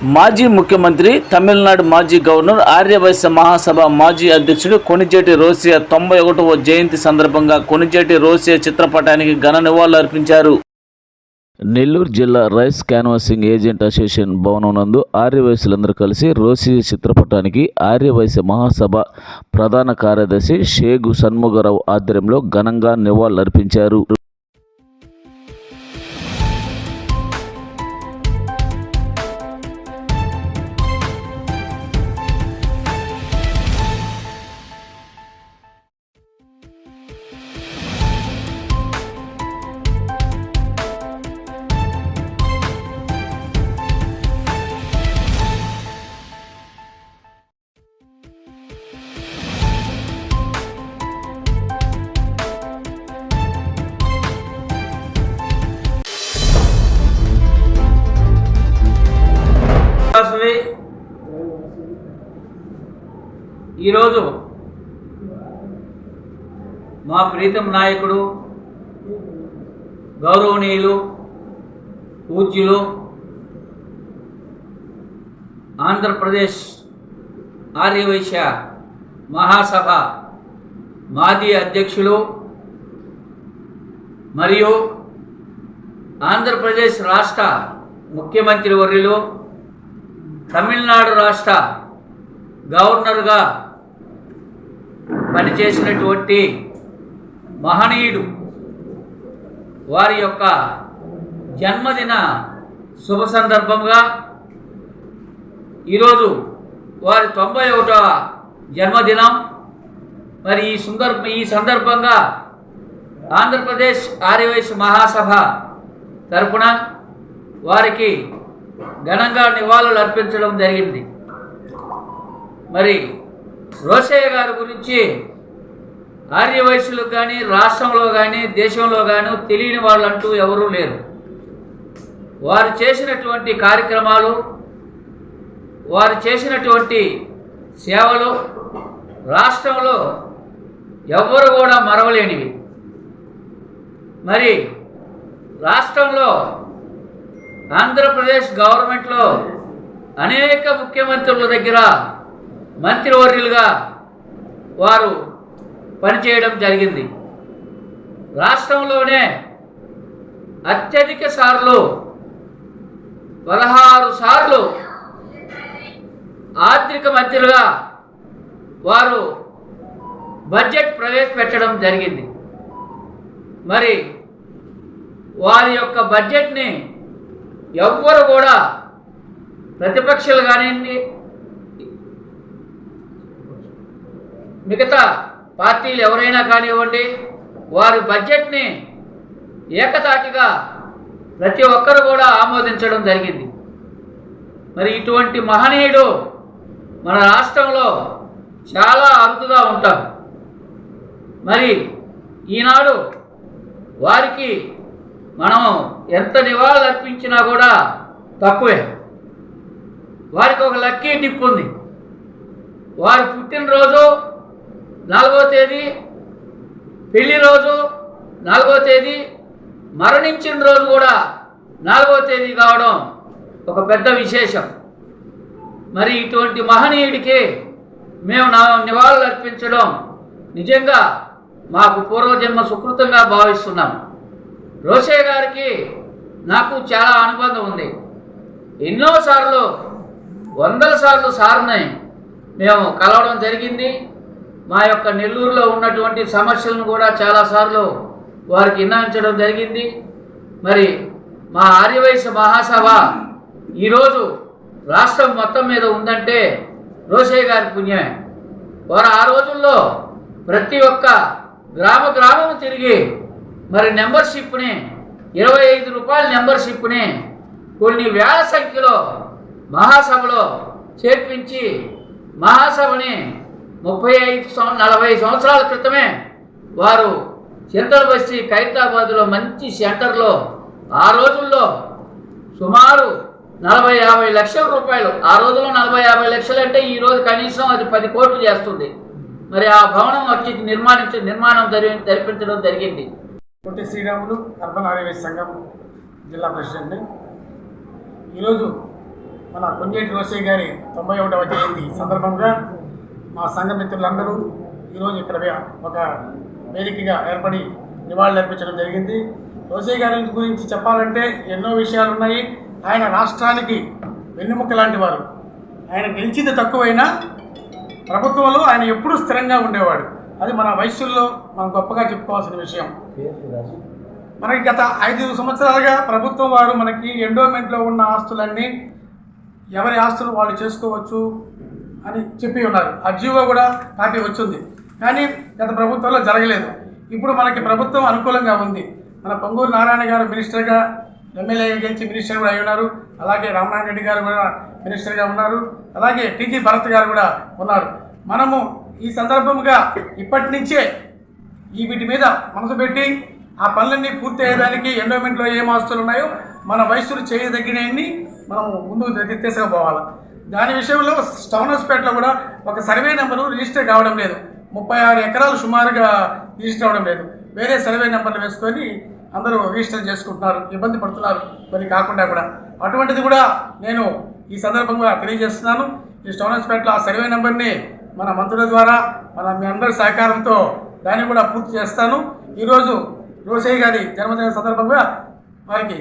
మాజీ ముఖ్యమంత్రి తమిళనాడు మాజీ గవర్నర్ ఆర్యవైశ్య మహాసభ మాజీ అధ్యక్షుడు కొణిజేటి రోసియా తొంభై ఒకటవ జయంతి సందర్భంగా కొణిజేటి రోసియా చిత్రపటానికి ఘన నివాళులర్పించారు నెల్లూరు జిల్లా రైస్ క్యాన్వాసింగ్ ఏజెంట్ అసోసియేషన్ భవనం నందు ఆర్యవైశ్యులందరూ కలిసి రోసియా చిత్రపటానికి ఆర్యవైశ్య మహాసభ ప్రధాన కార్యదర్శి షేగు షణ్ముగరావు ఆధ్వర్యంలో ఘనంగా నివాళులర్పించారు. ఈరోజు మా ప్రీతం నాయకుడు గౌరవనీయులు పూజ్యులు ఆంధ్రప్రదేశ్ ఆర్యవైశ్య మహాసభ మాజీ అధ్యక్షులు మరియు ఆంధ్రప్రదేశ్ రాష్ట్ర ముఖ్యమంత్రి వర్యులు తమిళనాడు రాష్ట్ర గవర్నర్గా పనిచేసినటువంటి మహనీయుడు. వారి యొక్క జన్మదిన శుభ సందర్భంగా ఈరోజు వారి తొంభై ఒకటవ జన్మదినం. మరి ఈ సుందర్ ఈ సందర్భంగా ఆంధ్రప్రదేశ్ ఆర్యవైశ్య మహాసభ తరపున వారికి ఘనంగా నివాళులు అర్పించడం జరిగింది. మరి రోషయ్య గారి గురించి ఆర్యవైశ్యులకు కానీ రాష్ట్రంలో కానీ దేశంలో కానీ తెలియని వాళ్ళంటూ ఎవరూ లేరు. వారు చేసినటువంటి కార్యక్రమాలు వారు చేసినటువంటి సేవలు రాష్ట్రంలో ఎవ్వరు కూడా మరవలేనివి. మరి రాష్ట్రంలో ఆంధ్రప్రదేశ్ గవర్నమెంట్లో అనేక ముఖ్యమంత్రుల దగ్గర మంత్రివర్యులుగా వారు పనిచేయడం జరిగింది. రాష్ట్రంలోనే అత్యధిక సార్లు పదహారు సార్లు ఆర్థిక మంత్రులుగా వారు బడ్జెట్ ప్రవేశపెట్టడం జరిగింది. మరి వారి యొక్క బడ్జెట్ని ఎవ్వరు కూడా ప్రతిపక్షాలు కానివ్వండి మిగతా పార్టీలు ఎవరైనా కానివ్వండి వారి బడ్జెట్ని ఏకతాటిగా ప్రతి ఒక్కరు కూడా ఆమోదించడం జరిగింది. మరి ఇటువంటి మహనీయుడు మన రాష్ట్రంలో చాలా అరుదుగా ఉంటారు మరి ఈనాడు వారికి మనం ఎంత నివాళులు అర్పించినా కూడా తక్కువే. వారికి ఒక లక్కీ టిప్ ఉంది. వారి పుట్టినరోజు నాలుగో తేదీ పెళ్ళి రోజు నాలుగో తేదీ మరణించిన రోజు కూడా నాలుగో తేదీ కావడం ఒక పెద్ద విశేషం. మరి ఇటువంటి మహనీయుడికి మేము నా నివాళులు అర్పించడం నిజంగా మాకు పూర్వజన్మ సుకృతంగా భావిస్తున్నాం. రోషే గారికి నాకు చాలా అనుబంధం ఉంది. ఎన్నోసార్లు వందల సార్లు సార్ని మేము కలవడం జరిగింది. మా యొక్క నెల్లూరులో ఉన్నటువంటి సమస్యలను కూడా చాలాసార్లు వారికి విన్నాయించడం జరిగింది. మరి మా ఆర్యవైశ్య మహాసభ ఈరోజు రాష్ట్రం మొత్తం మీద ఉందంటే రోషయ్య గారి పుణ్యమే. వారు ఆ రోజుల్లో ప్రతి ఒక్క గ్రామ గ్రామం తిరిగి మరి నెంబర్షిప్ని ఇరవై ఐదు రూపాయల నెంబర్షిప్ని కొన్ని వేల సంఖ్యలో మహాసభలో చేర్పించి మహాసభని ముప్పై ఐదు సంవ నలభై సంవత్సరాల క్రితమే వారు చింతల బస్తి ఖైరతాబాద్లో మంచి సెంటర్లో ఆ రోజుల్లో సుమారు నలభై యాభై లక్షల రూపాయలు ఆ రోజుల్లో నలభై యాభై లక్షలు అంటే ఈరోజు కనీసం అది పది కోట్లు చేస్తుంది. మరి ఆ భవనం వచ్చి నిర్మాణించి నిర్మాణం జరిగి జరిపించడం జరిగింది. పొట్టి శ్రీరాములు అర్బన్ ఆర్యవేశ సంఘం జిల్లా ప్రెసిడెంట్ని ఈరోజు మన కొంజేటి రోసయ్య గారి తొంభై ఒకటవ జయంతి సందర్భంగా మా సంఘ మిత్రులందరూ ఈరోజు ఇక్కడ ఒక వేదికగా ఏర్పడి నివాళులు అర్పించడం జరిగింది. రోసయ్య గారి గురించి చెప్పాలంటే ఎన్నో విషయాలు ఉన్నాయి. ఆయన రాష్ట్రానికి వెన్నుముక్క లాంటి వారు. ఆయన గెలిచింది తక్కువైనా ప్రభుత్వంలో ఆయన ఎప్పుడూ స్థిరంగా ఉండేవాడు. అది మన వయస్సుల్లో మనం గొప్పగా చెప్పుకోవాల్సిన విషయం. మనకి గత ఐదు సంవత్సరాలుగా ప్రభుత్వం వారు మనకి ఎండోమెంట్లో ఉన్న ఆస్తులన్నీ ఎవరి ఆస్తులు వాళ్ళు చేసుకోవచ్చు అని చెప్పి ఉన్నారు. ఆ జీవో కూడా కాపీ వచ్చింది. కానీ గత ప్రభుత్వంలో జరగలేదు. ఇప్పుడు మనకి ప్రభుత్వం అనుకూలంగా ఉంది. మన పొంగూరు నారాయణ గారు మినిస్టర్గా ఎమ్మెల్యే గెలిచి మినిస్టర్ కూడా అయి ఉన్నారు. అలాగే రామనారాయణ రెడ్డి గారు కూడా మినిస్టర్గా ఉన్నారు. అలాగే టీజీ భరత్ గారు కూడా ఉన్నారు. మనము ఈ సందర్భంగా ఇప్పటి నుంచే ఈ వీటి మీద మనసు పెట్టి ఆ పనులన్నీ పూర్తి అయ్యేదానికి ఎండోమెంట్లో ఏం ఆస్తులు ఉన్నాయో మన వయసులు చేయదగినవన్నీ మనం ముందుకు తీ- తీసుకుపోవాలి. దాని విషయంలో టౌన్ కూడా ఒక సర్వే నెంబరు రిజిస్టర్ కావడం లేదు. ముప్పై ఆరు ఎకరాలు సుమారుగా రిజిస్టర్ అవ్వడం లేదు. వేరే సర్వే నెంబర్లు వేసుకొని అందరూ రిజిస్టర్ చేసుకుంటున్నారు. ఇబ్బంది పడుతున్నారు. కొన్ని కాకుండా కూడా. అటువంటిది కూడా నేను ఈ సందర్భంగా తెలియజేస్తున్నాను. ఈ స్టౌనర్స్పేటలో ఆ సర్వే నెంబర్ని మన మంత్రుల ద్వారా మన మీ అందరి సహకారంతో దాన్ని కూడా పూర్తి చేస్తాను. ఈరోజు రోసయ్య గారి జన్మదిన సందర్భంగా వారికి